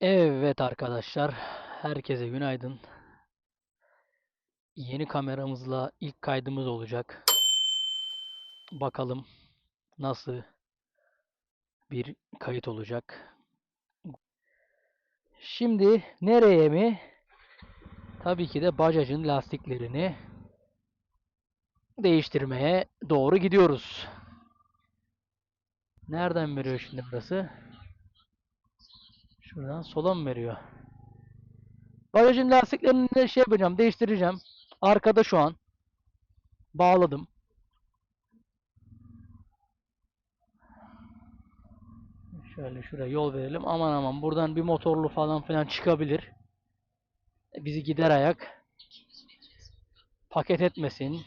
Evet arkadaşlar, herkese günaydın. Yeni kameramızla ilk kaydımız olacak. Bakalım nasıl bir kayıt olacak. Şimdi nereye mi? Tabii ki de Bajaj'ın lastiklerini değiştirmeye doğru gidiyoruz. Nereden veriyor şimdi burası? Şuradan sola mı veriyor? Bagajın lastiklerini de şey yapacağım, değiştireceğim. Arkada şu an. Bağladım. Şöyle şuraya yol verelim. Aman aman buradan bir motorlu falan filan çıkabilir. E, Bizi gider ayak. Paket etmesin.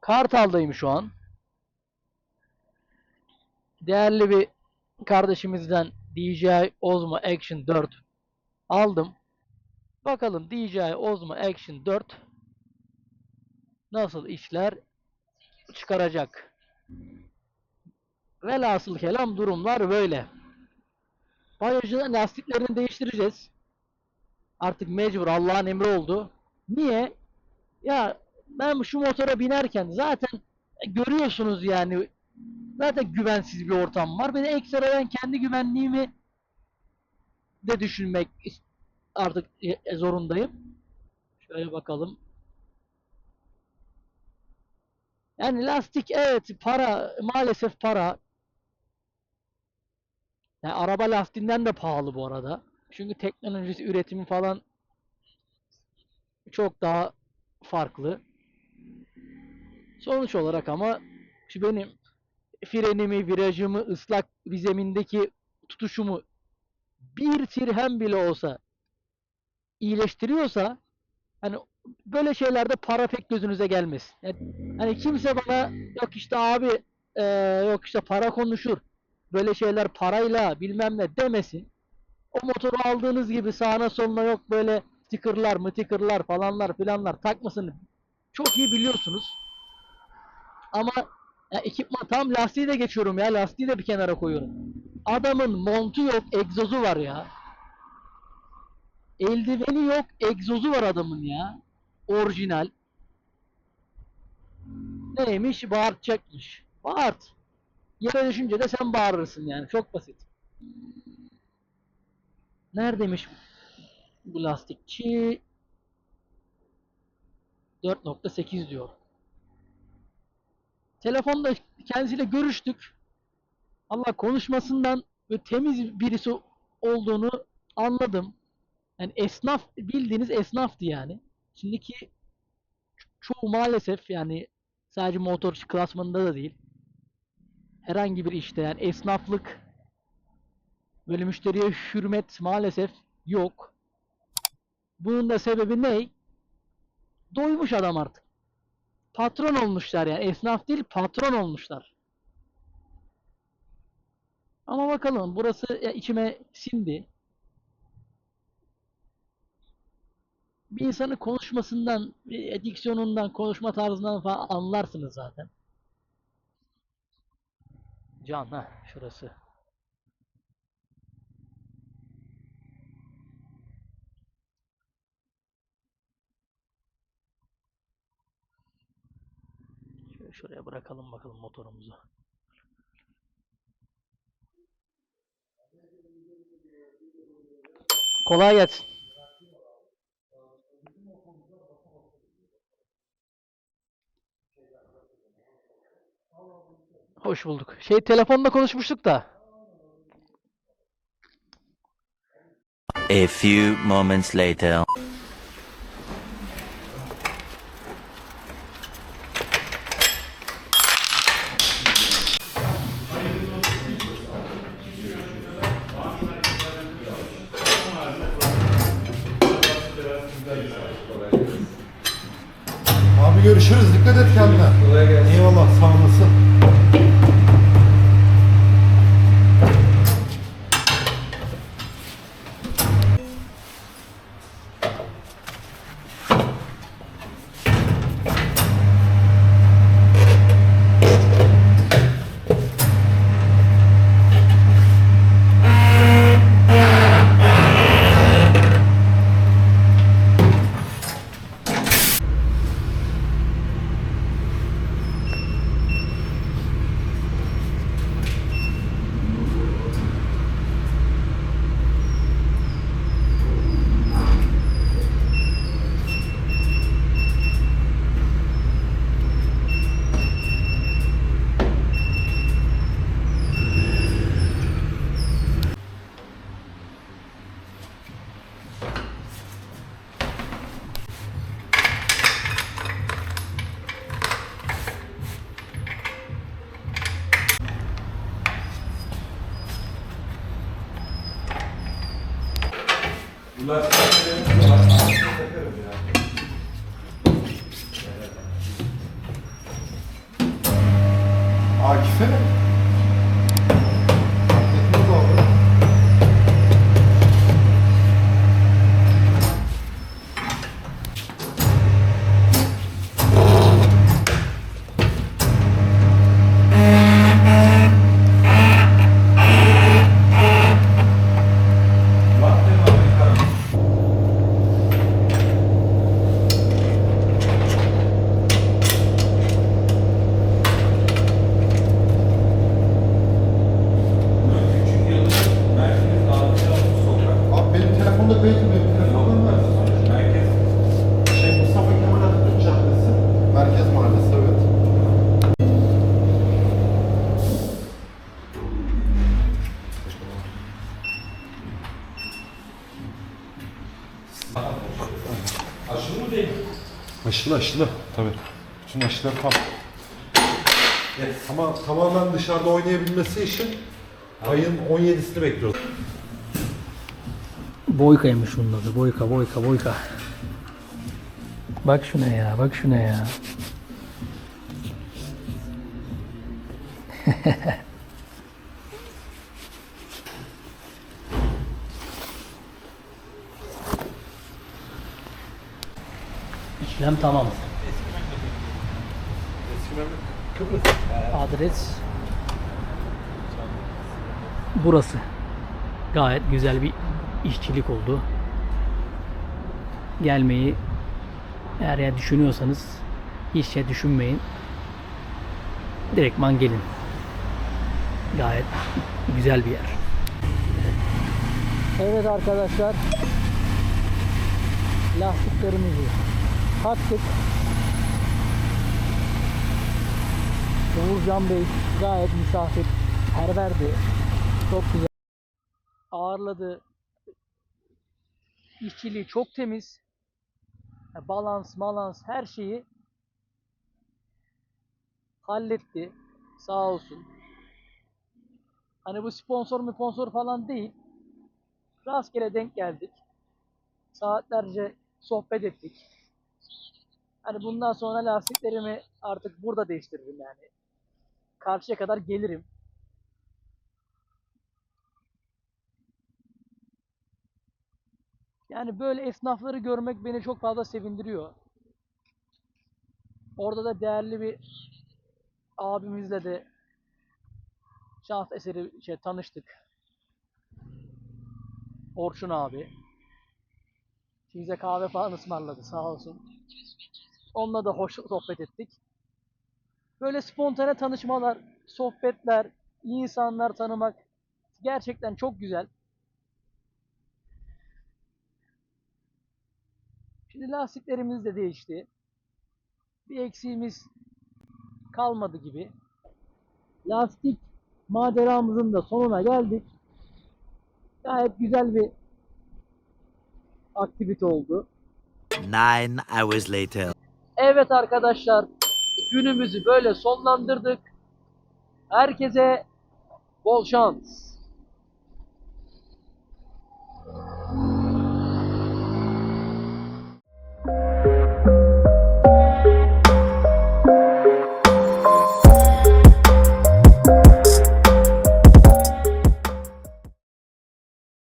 Kartal'dayım şu an. Değerli bir kardeşimizden DJI Osmo Action 4 aldım. Bakalım DJI Osmo Action 4 nasıl işler çıkaracak. Velhasıl kelam durumlar böyle. Bagajın lastiklerini değiştireceğiz. Artık mecbur Allah'ın emri oldu. Niye? Ya ben şu motora binerken zaten görüyorsunuz yani zaten güvensiz bir ortam var. Ben ekstradan kendi güvenliğimi de düşünmek artık e, zorundayım. Şöyle bakalım. Yani lastik evet para maalesef para. Yani araba lastiğinden de pahalı bu arada. Çünkü teknolojisi, üretimi falan çok daha farklı. Sonuç olarak ama şu benim frenimi, virajımı, ıslak bir zemindeki tutuşumu bir tirhem bile olsa iyileştiriyorsa hani böyle şeylerde para pek gözünüze gelmesin. Yani, hani kimse bana yok işte abi eee, yok işte para konuşur. Böyle şeyler parayla bilmem ne demesin. O motoru aldığınız gibi sağına soluna yok böyle stickerlar, mıtikırlar falanlar filanlar takmasını çok iyi biliyorsunuz. Ama ya ekipman tam lastiği de geçiyorum ya. Lastiği de bir kenara koyuyorum. Adamın montu yok, egzozu var ya. Eldiveni yok, egzozu var adamın ya. Orijinal. Neymiş? Bağırtacakmış. Bağırt. Yere düşünce de sen bağırırsın yani. Çok basit. Neredeymiş bu lastikçi? 4.8 diyor. Telefonda kendisiyle görüştük. Allah konuşmasından ve temiz birisi olduğunu anladım. Yani esnaf bildiğiniz esnaftı yani. Şimdiki çoğu maalesef yani sadece motor klasmanında da değil. Herhangi bir işte yani esnaflık böyle müşteriye hürmet maalesef yok. Bunun da sebebi ne? Doymuş adam artık. Patron olmuşlar yani. Esnaf değil patron olmuşlar. Ama bakalım burası ya içime sindi. Bir insanın konuşmasından, diksiyonundan, konuşma tarzından falan anlarsınız zaten. Can ha şurası. Şöyle şuraya bırakalım bakalım motorumuzu. Kolay gelsin. Hoş bulduk. Şey telefonda konuşmuştuk da. A few moments later. Abi görüşürüz. Dikkat et kendine. Eyvallah. Sağ olasın. Akif'e mi? Marketimiz oldu. Abi benim telefonda kayıtlı benim telefonum var. Şey Mustafa Kemal Atatürk Caddesi. Merkez Mahallesi evet. Aşılı aşılı tabii. Bütün aşılar tam. Ama tamamen dışarıda oynayabilmesi için ayın 17'sini bekliyoruz. Boyka'ymış bunun adı. Boyka, Boyka, Boyka. Bak şuna ya, bak şuna ya. İşlem tamam. Adres burası. Gayet güzel bir işçilik oldu. Gelmeyi eğer ya düşünüyorsanız hiç şey düşünmeyin. Direktman gelin. Gayet güzel bir yer. Evet arkadaşlar. Lastiklerimizi taktık. Uğurcan Bey gayet misafir perverdi. Çok güzel ağırladı. İşçiliği çok temiz. Balans, malans her şeyi halletti. Sağ olsun. Hani bu sponsor mu sponsor falan değil. Rastgele denk geldik. Saatlerce sohbet ettik. Hani bundan sonra lastiklerimi artık burada değiştiririm yani. Karşıya kadar gelirim. Yani böyle esnafları görmek beni çok fazla sevindiriyor. Orada da değerli bir abimizle de şans eseri şey, tanıştık. Orçun abi. Bize kahve falan ısmarladı sağ olsun. Onunla da hoş sohbet ettik. Böyle spontane tanışmalar, sohbetler, insanlar tanımak gerçekten çok güzel. Şimdi lastiklerimiz de değişti. Bir eksiğimiz kalmadı gibi. Lastik maceramızın da sonuna geldik. Gayet güzel bir aktivite oldu. Nine hours later. Evet arkadaşlar, günümüzü böyle sonlandırdık. Herkese bol şans.